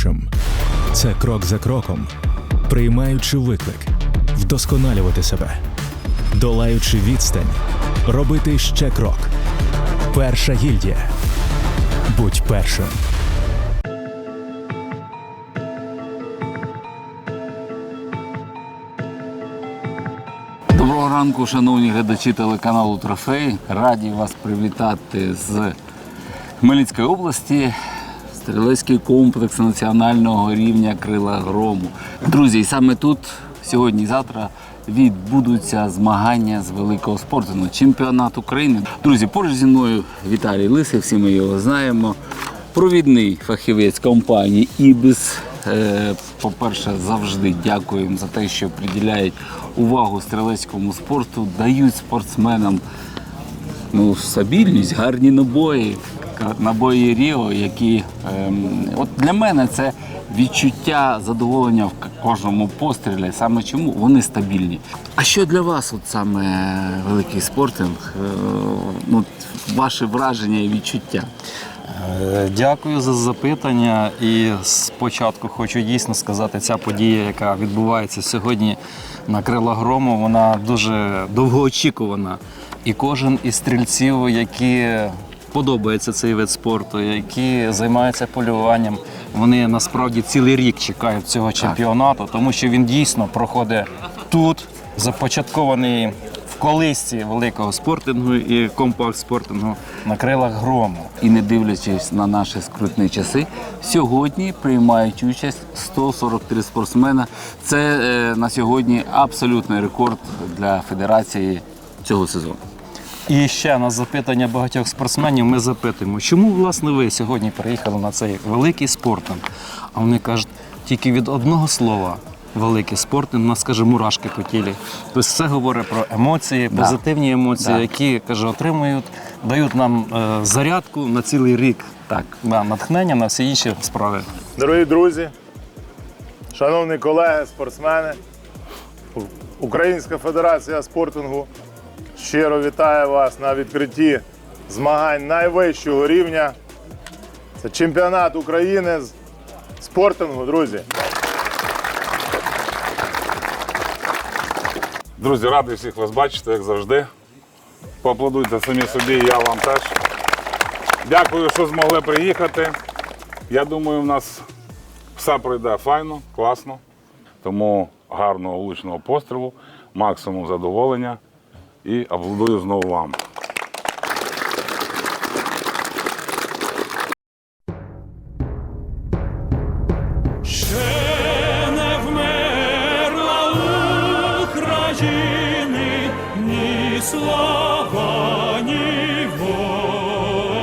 першим. Це крок за кроком, приймаючи виклик, вдосконалювати себе, долаючи відстань, робити ще крок. Перша гільдія. Будь першим. Доброго ранку, шановні глядачі телеканалу Трофей. Раді вас привітати з Хмельницької області. Стрілецький комплекс національного рівня Крила Грому. Друзі, і саме тут сьогодні і завтра відбудуться змагання з великого спорту. ну, Чемпіонат України. Друзі, поруч зі мною Віталій Лисий, всі ми його знаємо. Провідний фахівець компанії Ібіс. Е, По-перше, завжди дякуємо за те, що приділяють увагу стрілецькому спорту, дають спортсменам ну, стабільність, гарні набої, набої Ріо, які ем, от для мене це відчуття задоволення в кожному пострілі. Саме чому вони стабільні. А що для вас, от саме великий спортинг? Е, ну, ваше враження і відчуття? Е, Дякую за запитання. І спочатку хочу дійсно сказати, ця подія, яка відбувається сьогодні на крила грому, вона дуже довгоочікувана. І кожен із стрільців, які подобається цей вид спорту, які займаються полюванням, вони насправді цілий рік чекають цього чемпіонату, тому що він дійсно проходить тут, започаткований в колисці великого спортингу і компакт-спортингу на крилах грому. І не дивлячись на наші скрутні часи, сьогодні приймають участь 143 спортсмена. Це е, на сьогодні абсолютний рекорд для федерації цього сезону. І ще на запитання багатьох спортсменів ми запитуємо, чому власне ви сьогодні приїхали на цей великий спортинг? А вони кажуть, тільки від одного слова великий спортинг, у нас каже мурашки по тілі. Тобто це говорить про емоції, Да. позитивні емоції, Да. які каже, отримують, дають нам е, зарядку на цілий рік. Так. Да, натхнення на всі інші справи. Дорогі друзі, шановні колеги, спортсмени, Українська федерація спортингу щиро вітає вас на відкритті змагань найвищого рівня. Це чемпіонат України з спортингу, друзі. Друзі, радий всіх вас бачити, як завжди. Поаплодуйте самі собі, я вам теж. Дякую, що змогли приїхати. Я думаю, в нас все пройде файно, класно. Тому гарного влучного пострілу, максимум задоволення і аплодую знову вам. Слава, ні воля.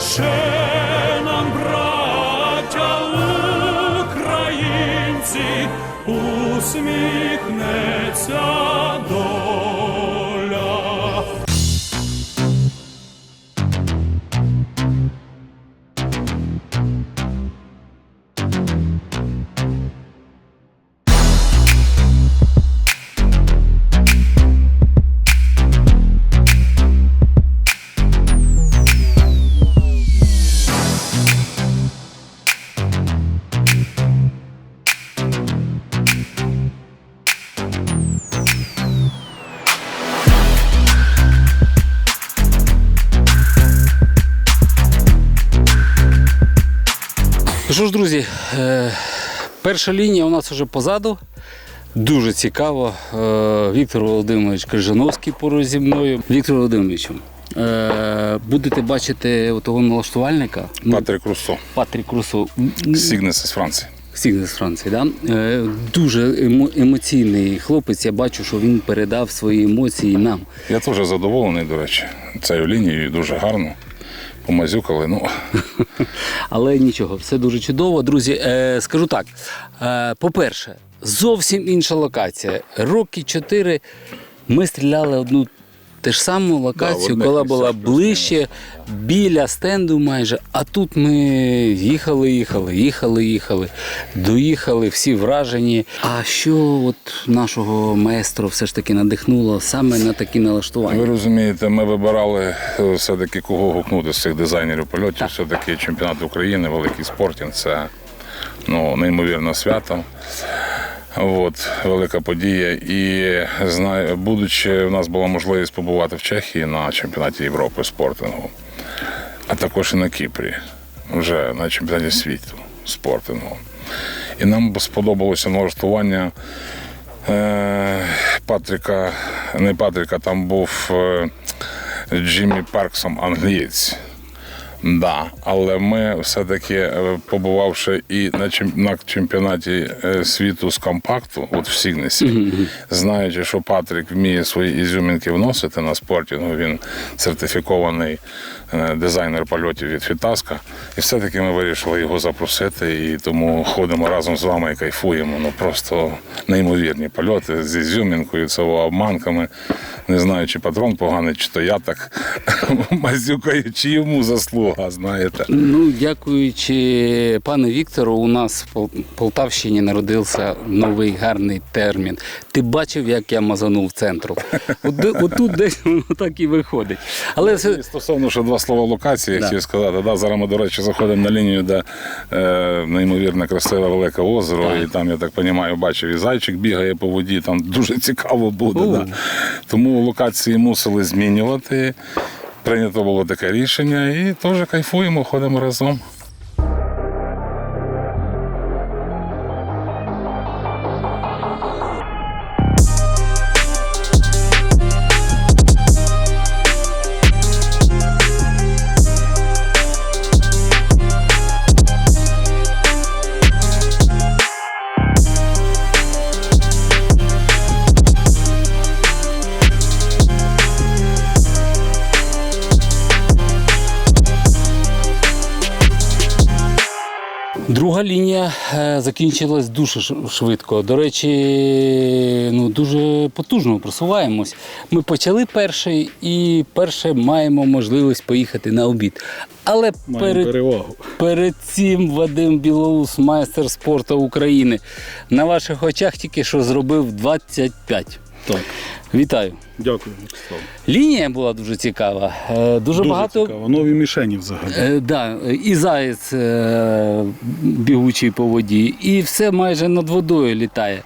Ще нам, браття українці, усміхнеться що ж, друзі, е, перша лінія у нас вже позаду. Дуже цікаво. Е, Віктор Володимирович Крижановський поруч зі мною. Віктор Володимировичу, е, будете бачити того налаштувальника. Ну, Патрік Руссо, Патрік Русо. Сігнес із Франції. Сігнес з Франції, да? Дуже емоційний хлопець. Я бачу, що він передав свої емоції нам. Я теж задоволений, до речі, цією лінією дуже гарно. Помазюкали. Ну, Але нічого, все дуже чудово. Друзі, е, скажу так: е, по-перше, зовсім інша локація. Роки чотири ми стріляли одну те ж саму локацію, одних коли була ближче, біля стенду майже. А тут ми їхали, їхали, їхали, їхали, доїхали, всі вражені. А що от нашого маестро все ж таки надихнуло саме на такі налаштування? Ви розумієте, ми вибирали е, все-таки кого гукнути з цих дизайнерів польотів. Все-таки чемпіонат України, великий спортінг це ну, неймовірне свято. От, велика подія. І будучи, в нас була можливість побувати в Чехії на чемпіонаті Європи спортингу, а також і на Кіпрі, вже на чемпіонаті світу спортингу. І нам сподобалося налаштування е, Патріка, не Патріка, там був е, Джиммі Парксом англієць. Да, але ми все-таки, е, побувавши і на, чем- чемпіонаті е, світу з компакту, от в Сігнесі, знаючи, що Патрік вміє свої ізюмінки вносити на спортінгу, він сертифікований е, дизайнер польотів від Фітаска. І все-таки ми вирішили його запросити, і тому ходимо разом з вами і кайфуємо. Ну просто неймовірні польоти з ізюмінкою, це обманками. Не знаю, чи патрон поганий, чи то я так мазюкаю, чи йому заслуга, знаєте. Ну, дякуючи пану Віктору, у нас в Полтавщині народився новий гарний термін. Ти бачив, як я мазанув центру? Отут десь воно так і виходить. Але все, І Стосовно ще два слова локації, я Да. хотів сказати. Да, зараз ми, до речі, заходимо на лінію, де е, неймовірно красиве велике озеро, і там, я так розумію, бачив, і зайчик бігає по воді, там дуже цікаво буде. Да. Тому локації мусили змінювати. Прийнято було таке рішення і теж кайфуємо, ходимо разом. Друга лінія е, закінчилась дуже швидко. До речі, ну дуже потужно просуваємось. Ми почали перший і перше маємо можливість поїхати на обід. Але перед, перевагу. перед цим Вадим Білоус, майстер спорту України, на ваших очах тільки що зробив 25. Так, Вітаю. дякую, Мирослав. Лінія була дуже цікава. Е, Дуже, Дуже багато цікаво. Нові мішені взагалі. Е, да, і заєць е, бігучий по воді, і все майже над водою літає.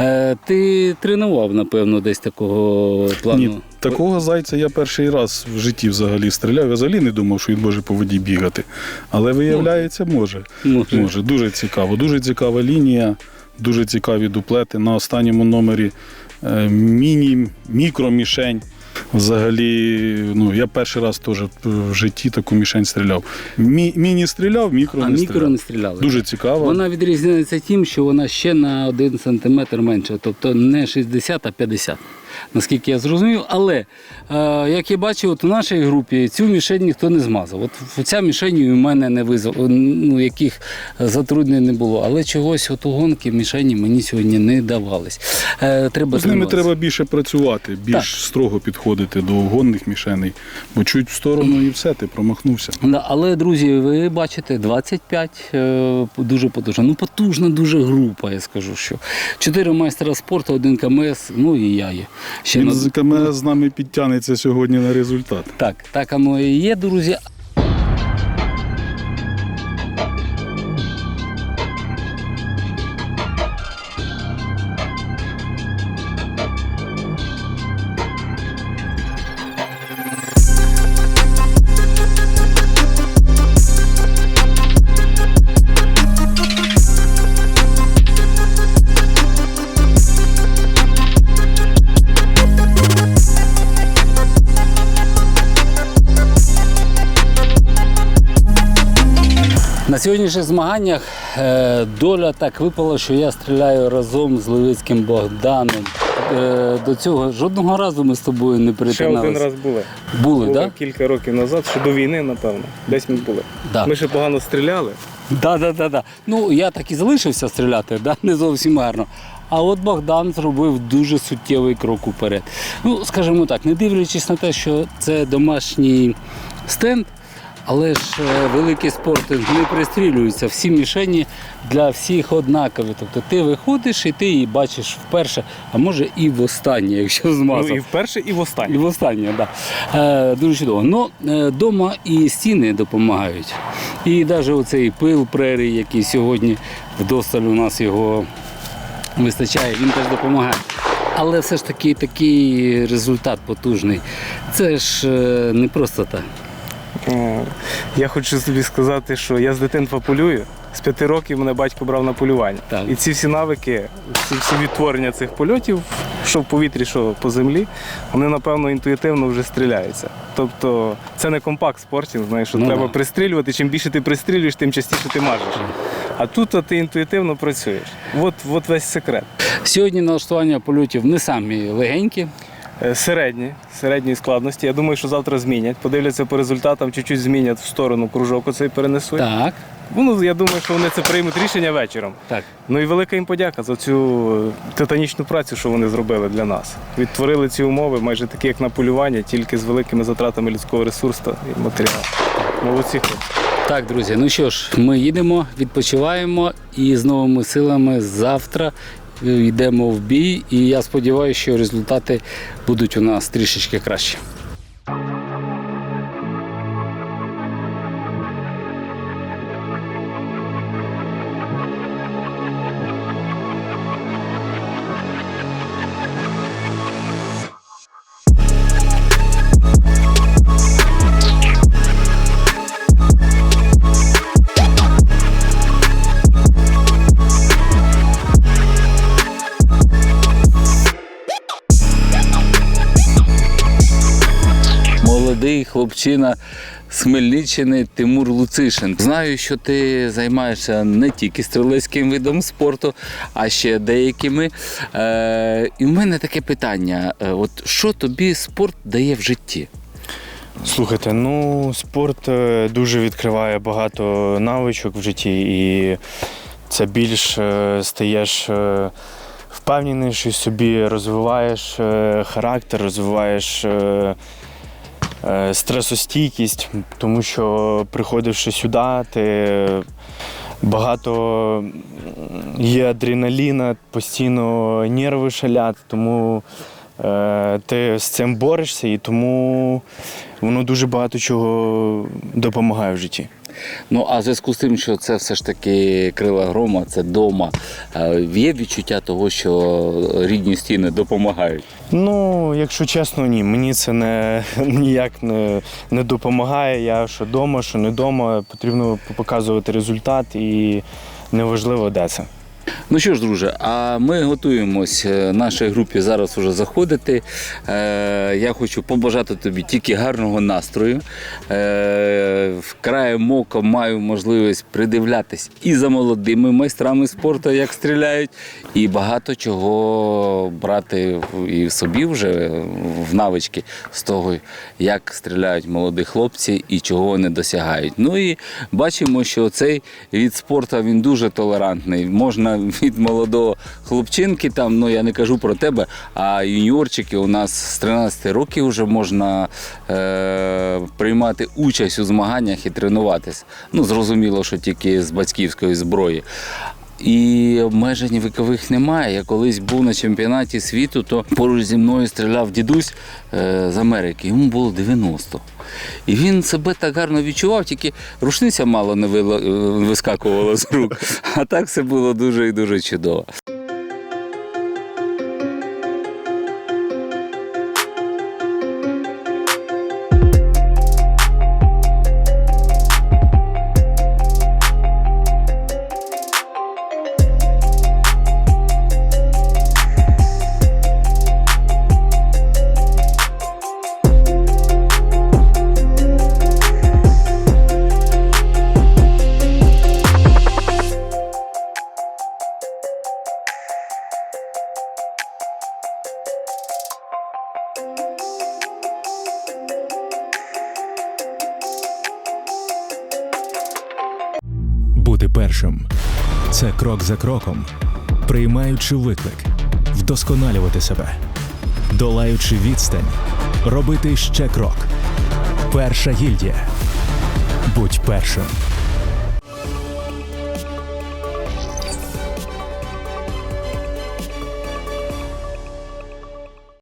Е, ти тренував, напевно, десь такого плану? Ні, такого зайця я перший раз в житті взагалі стріляв. Я взагалі не думав, що він може по воді бігати. Але виявляється, може. Може. Може, дуже цікаво. Дуже цікава лінія, дуже цікаві дуплети. На останньому номері е, міні, мікромішень. Взагалі, ну я перший раз теж в житті таку мішень стріляв. Мі, міні стріляв, мікро А не мікро стріляв. не стріляли. Дуже цікаво. Вона відрізняється тим, що вона ще на 1 см менше, тобто не 60, а 50. Наскільки я зрозумів. Але е, як я бачив, от у нашій групі цю мішень ніхто не змазав. От ця мішень у мене не визвав, ну, яких затруднень не було. Але чогось от у гонки мішені мені сьогодні не давались. Е, треба З ними треба більше працювати, більш Так. строго підходити до гонних мішеней, бо чуть в сторону і все, ти промахнувся. Да, але, друзі, ви бачите, 25 е, дуже потужна. Ну, потужна дуже група, я скажу, що. Чотири майстра спорту, один КМС, ну і я є. Ще Він на- з КМС з нами підтягнеться сьогодні на результат. Так, так воно і є, друзі. На сьогоднішніх змаганнях е, доля так випала, що я стріляю разом з Левицьким Богданом. Е, до цього жодного разу ми з тобою не Ще один раз були. Були, Було так? Да? кілька років назад, ще до війни, напевно. Десь ми були. Да. Ми ще погано стріляли. Да, да, да, да. Ну, я так і залишився стріляти, да? не зовсім гарно. А от Богдан зробив дуже суттєвий крок уперед. Ну, скажімо так, не дивлячись на те, що це домашній стенд, але ж е, великий спортинг не пристрілюється. Всі мішені для всіх однакові. Тобто ти виходиш і ти її бачиш вперше, а може і востаннє, якщо змазав. Ну і вперше, і І в останнє, так. Да. Е, дуже чудово. Ну, е, дома і стіни допомагають. І навіть оцей пил прерій, який сьогодні вдосталь у нас його вистачає, він теж допомагає. Але все ж таки такий результат потужний. Це ж е, не просто так. Е, Я хочу тобі сказати, що я з дитинства полюю. З п'яти років мене батько брав на полювання. Так. І ці всі навики, ці всі відтворення цих польотів, що в повітрі, що по землі, вони напевно інтуїтивно вже стріляються. Тобто це не компакт спортінг, знаєш, що Ну треба да. пристрілювати. Чим більше ти пристрілюєш, тим частіше ти мажеш. А тут от, ти інтуїтивно працюєш. От, от весь секрет. Сьогодні налаштування польотів не самі легенькі. Е, Середні, середньої складності. Я думаю, що завтра змінять. Подивляться по результатам, чуть-чуть змінять в сторону кружок оцей перенесуть. Так, Ну, я думаю, що вони це приймуть рішення вечором. так. Ну і велика їм подяка за цю е, титанічну працю, що вони зробили для нас. Відтворили ці умови, майже такі, як на полювання, тільки з великими затратами людського ресурсу і матеріалу. Молодці хлопці. Так, друзі, ну що ж, ми їдемо, відпочиваємо і з новими силами завтра йдемо в бій. І я сподіваюся, що результати будуть у нас трішечки кращі. Молодий хлопчина з Хмельниччини Тимур Луцишин. Знаю, що ти займаєшся не тільки стрілецьким видом спорту, а ще деякими. Е, і в мене таке питання: Е, от що тобі спорт дає в житті? Слухайте, ну спорт е, дуже відкриває багато навичок в житті, і це більш е, стаєш е, впевненіший собі, розвиваєш характер, розвиваєш стресостійкість, тому що приходивши сюди, ти багато є адреналіна, постійно нерви шалять, тому е, ти з цим борешся і тому воно дуже багато чого допомагає в житті. Ну а в зв'язку з тим, що це все ж таки крила грома, це дома. е, Є відчуття того, що рідні стіни допомагають. Ну, якщо чесно, ні. Мені це не, ніяк не, не допомагає. Я що вдома, що не вдома, потрібно показувати результат і неважливо, де це. Ну що ж, друже, а ми готуємось е, нашій групі зараз уже заходити. Е, я хочу побажати тобі тільки гарного настрою. Е, вкраєм ока маю можливість придивлятись і за молодими майстрами спорту, як стріляють, і багато чого брати і собі вже в навички з того, як стріляють молоді хлопці і чого вони досягають. Ну і бачимо, що цей від спорту він дуже толерантний. Можна від молодого хлопчинки, там, ну я не кажу про тебе, а юніорчики у нас з 13 років вже можна е, приймати участь у змаганнях і тренуватись. Ну, зрозуміло, що тільки з батьківської зброї. І обмежень вікових немає. Я колись був на чемпіонаті світу, то поруч зі мною стріляв дідусь е, з Америки. Йому було 90. І він себе так гарно відчував, тільки рушниця мало не е, вискакувала з рук. А так все було дуже і дуже чудово. Першим це крок за кроком. приймаючи виклик, вдосконалювати себе, долаючи відстань, робити ще крок. Перша гільдія. Будь першим.